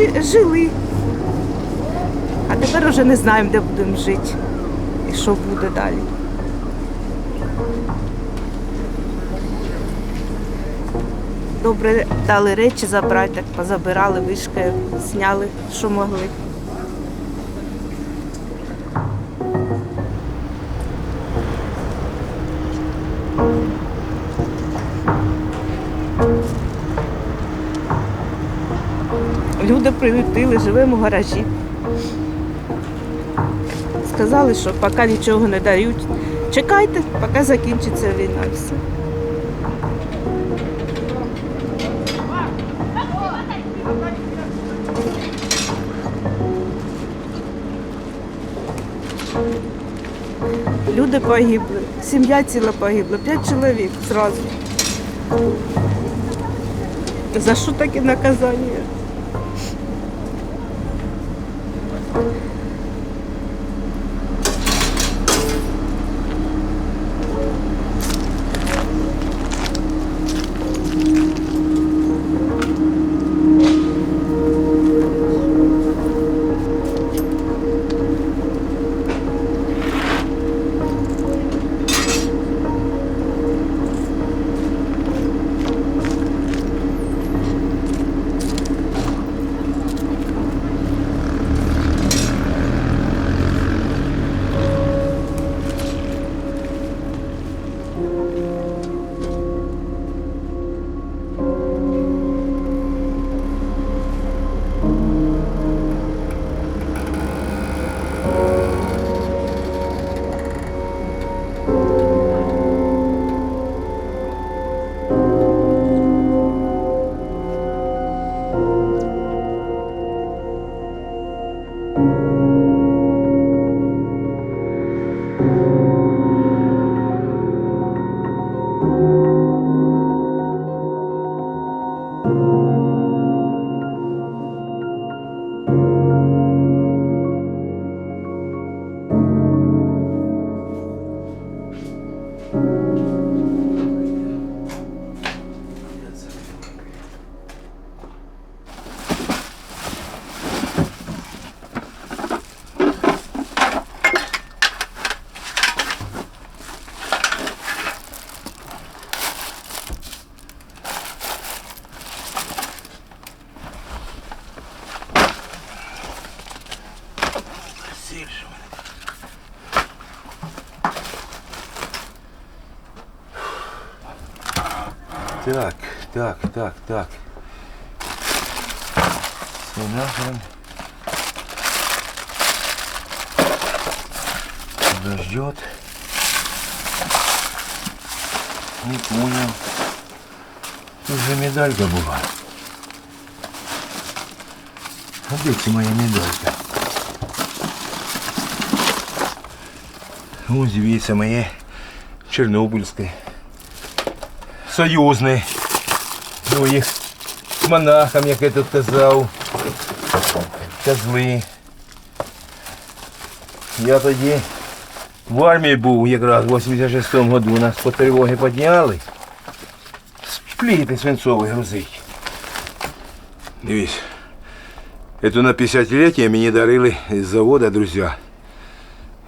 жи- жили. А тепер вже не знаємо, де будемо жити і що буде далі. Добре дали речі забрати, так позабирали, вишки, зняли, що могли. Прилетіли, живемо в гаражі. Сказали, що поки нічого не дають. Чекайте, поки закінчиться війна. Все. Люди погибли, сім'я ціла погибла, п'ять чоловік зразу. За що таке наказання? Thank you. Так, так, так, так. Все нахрен. Подождет. Не понял. Тут же медалька была. А где моя медалька? Ось дивіться моє Чорнобильське. Союзне. Ну їх монахам, як я тут казав. Козли. Я тоді в армії був якраз в 86-му году. Нас по тривоги підняли. Спліти свинцовий грузить. Дивись. Это на 50-летие мені дарили з заводу друзі.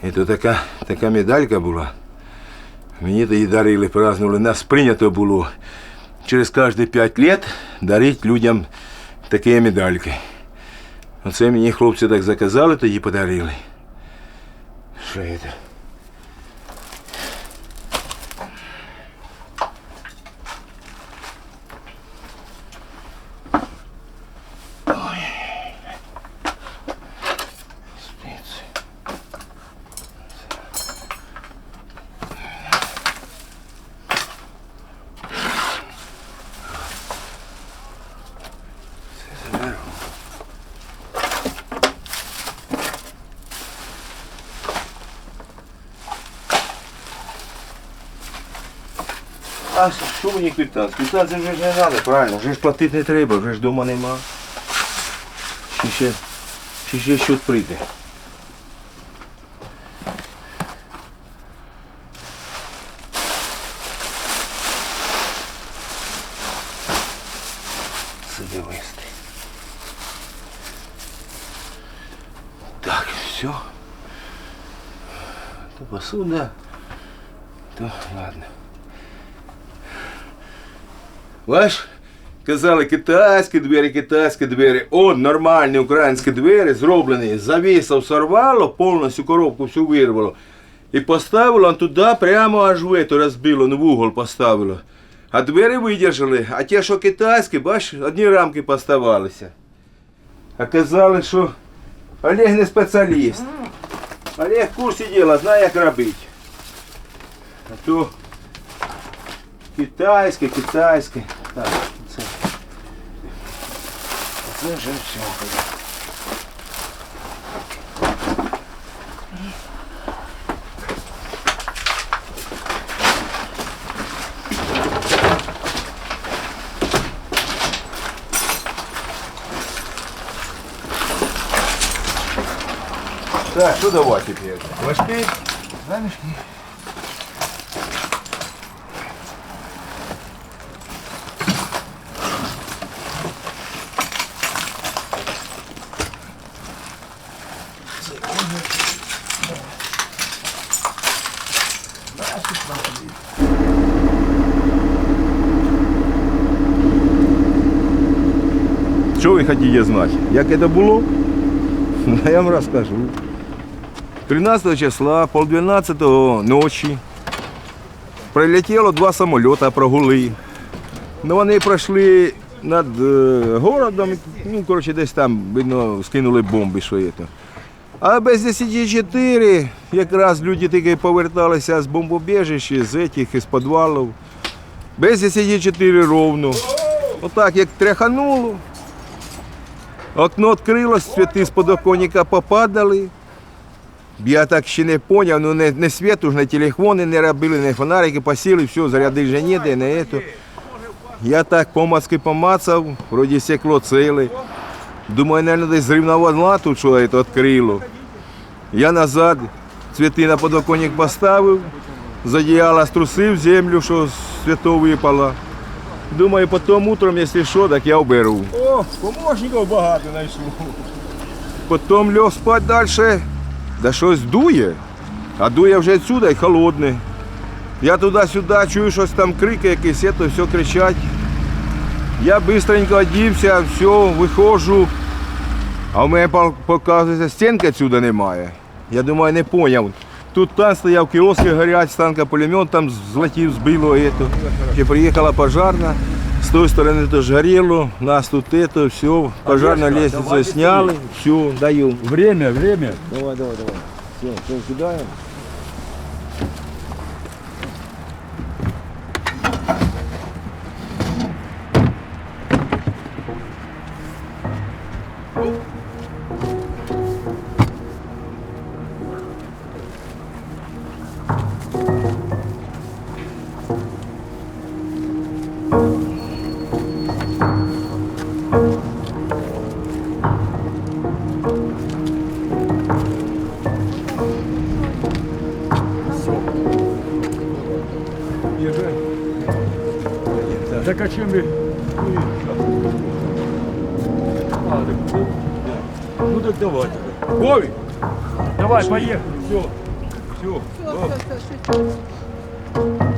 Это така, така медалька була. Мені тоді дарили, празднували. Нас прийнято було через кожні п'ять років дарити людям такі медальки. Оце мені хлопці так заказали, тоді подарили. Що це? А що мені квитанція? Квитанція вже ж не треба, правильно, вже ж платити не треба, вже ж вдома нема. Чи ще, чи ще щось прийде. Сиди вести. все. То посуда, то ладно. Бач, казали китайські двері, китайські двері. О, нормальні українські двері зроблені. Завісов сорвало, повністю коробку всю вирвало. І поставило туди прямо аж в эту розбило, ну в угол поставило. А двері видержали, а ті, що китайські, бач, одні рамки поставалися. А казали, що Олег не спеціаліст. Олег в курсі діла, знає, як робити. А то китайське, китайське. Так, це. Це вже все. Так, что давай теперь? Флажки? Замешки. Що ви хотіте знати? Як це було? Я вам розкажу. 13 числа, полдвенадцатого ночі прилетіло два самоліти, прогули. Ну, вони пройшли над е, городом, ну, коротше, десь там, видно, скинули бомби, що це. А без 10-4 якраз люди тільки поверталися з бомбобіжища, з этих, із підвалів. Без 10 ровно. Отак, як тряхануло, окно відкрилось, цвіти з подоконника попадали. Я так ще не зрозумів, ну не, не світу ж, не телефони не робили, не фонарики, посіли, все, заряди вже ніде, не ето. Я так помацки помацав, вроді стекло ціле. Думаю, наверное, десь зривна волна тут що это відкрило. Я назад цвіти на подоконник поставив, з одіяла струсив землю, що цвітов випало. Думаю, потім утром, якщо що, так я уберу. О, помощників багато знайшов. Потім льох спать далі, да щось дує. А дує вже відсюди і холодне. Я туди-сюди чую, щось там крики якісь, це все кричать. Я швидко одівся, все, виходжу. А в мене показується, стінки відсюди немає. Я думаю, не зрозумів. Тут танк стояв, кіоски горять, станка пулемет там злетів, збило. Это. Ще приїхала пожарна. З тої сторони теж горіло, нас тут это, все, пожарну лестницю сняли, все, даю. Время, время. Давай, давай, давай. Все, все, кидаем. Так, ну, Ну так давай. Вові! Давай, поехали. Все. Все. Все, все, все.